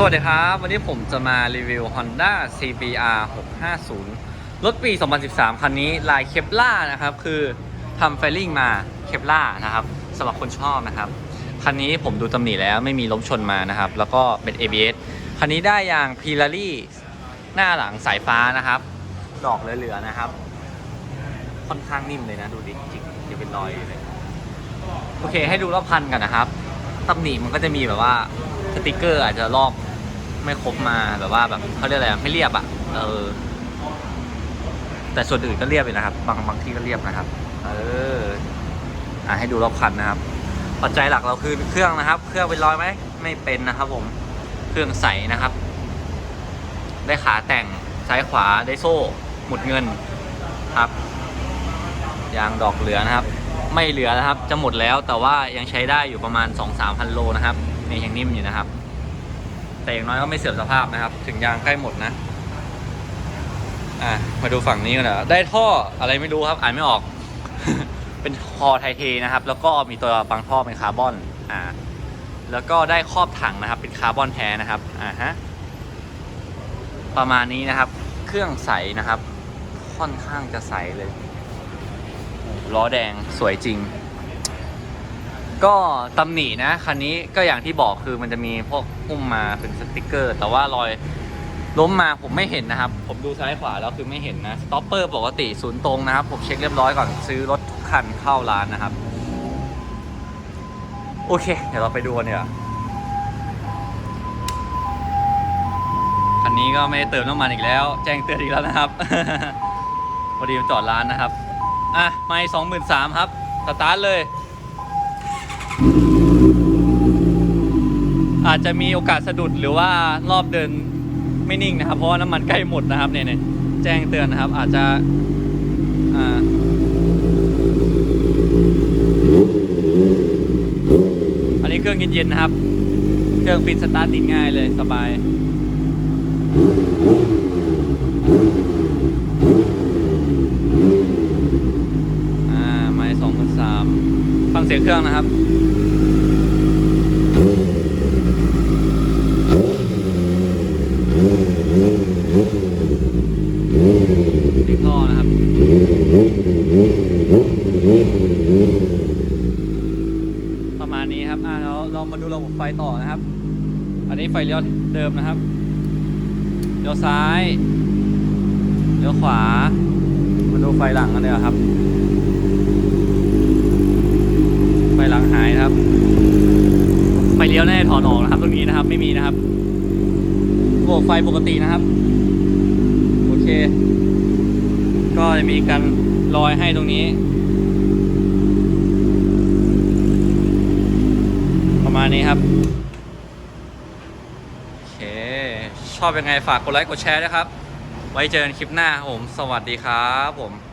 สวัสดีครับ วันนี้ผมจะมารีวิว Honda CBR 650 รถปี 2013 คันนี้ลายเคปล่านะครับ คือทำไฟลิ่งมาเคปล่านะครับสำหรับคนชอบนะครับ คันนี้ผมดูตำหนิแล้วไม่มีล้มชนมานะครับ แล้วก็เป็น ABS คันนี้ได้ยางพีลารี่หน้าหลังสายฟ้านะครับ ดอกเหลือๆนะครับ ค่อนข้างนิ่มเลยนะ ดูดิจิกจะเป็นรอยเลย โอเคให้ดูรอบพันกันนะครับตำหนิมันก็จะมีแบบว่าสติกเกอร์อาจจะลอก ไม่ครบมาแบบว่าแบบเขาเรียกอะไรไม่เรียบอะเออ แต่ส่วนอื่นก็เรียบเลยนะครับ บางบางที่ก็เรียบนะครับ เอออะให้ดูรอบคันนะครับปัจจัยหลักเราคือเครื่องนะครับ เครื่องเป็นรอยไหมไม่เป็นนะครับ ผมเครื่องใสนะครับ ได้ขาแต่งซ้ายขวาได้โซ่ หมุดเงินครับยางดอกเหลือนะครับ ไม่เหลือนะครับ จะหมดแล้วแต่ว่ายังใช้ได้อยู่ประมาณ 2-3พันโลนะครับนี่ยยังนิ่มอยู่นะครับ แต่อย่างน้อยก็ไม่เสื่อมสภาพนะครับ ถึงยางใกล้หมดนะ อะมาดูฝั่งนี้กันนะได้ท่ออะไรไม่รู้ครับอ่านไม่ออก เป็นคอไทเทนะครับ แล้วก็มีตัวบางท่อเป็นคาร์บอน อ่า แล้วก็ได้ครอบถังนะครับ เป็นคาร์บอนแท้นะครับ อ่าฮะ ประมาณนี้นะครับ เครื่องใสนะครับ ค่อนข้างจะใสเลย ล้อแดงสวยจริง ก็ตำหนินะคันนี้ก็อย่างที่บอกคือมันจะมีพวกหุ้มมาเป็นสติกเกอร์ แต่ว่ารอยล้มมาผมไม่เห็นนะครับ ผมดูซ้ายขวาแล้วคือไม่เห็นนะสต็อปเปอร์ปกติศูนย์ตรงนะครับ ผมเช็คเรียบร้อยก่อนซื้อรถทุกคันเข้าร้านนะครับ โอเค เดี๋ยวเราไปดูกันเนีกว่ยคันนี้ก็ไม่ได้เติมน้ำมันอีกแล้ว แจ้งเตือนอีกแล้วนะครับ พอดีมจอดร้านนะครับ อะไม่สองหมื่นสามครับสตาร์ทเลย อาจจะมีโอกาสสะดุดหรือว่ารอบเดินไม่นิ่งนะครับ เพราะว่าน้ำมันใกล้หมดนะครับเนี่ยแจ้งเตือนนะครับ อาจจะอันนี้เครื่องเย็นๆนะครับ เครื่องปิดสตาร์ทติดง่ายเลยสบาย อ่าไม้สองพันสามฟัง เครื่องนะครับดีท่อนะครับ ประมาณนี้ครับอ่าเราเรามาดูระบบไฟต่อนะครับ อันนี้ไฟเลี้ยวเดิมนะครับเลี้ยวซ้ายเลี้ยวขวา มาดูไฟหลังกันเลยครับ หลังหายนะครับ ไฟเลี้ยวแน่าจะถอนออกนะครับ ตรงนี้นะครับ ไม่มีนะครับโบกไฟปกตินะครับ โอเค ก็จะมีการลอยให้ตรงนี้ ประมาณนี้ครับโอเค ชอบยังไงฝากกดไลค์กดแชร์ด้วยครับ ไว้เจอกันคลิปหน้าผม สวัสดีครับผม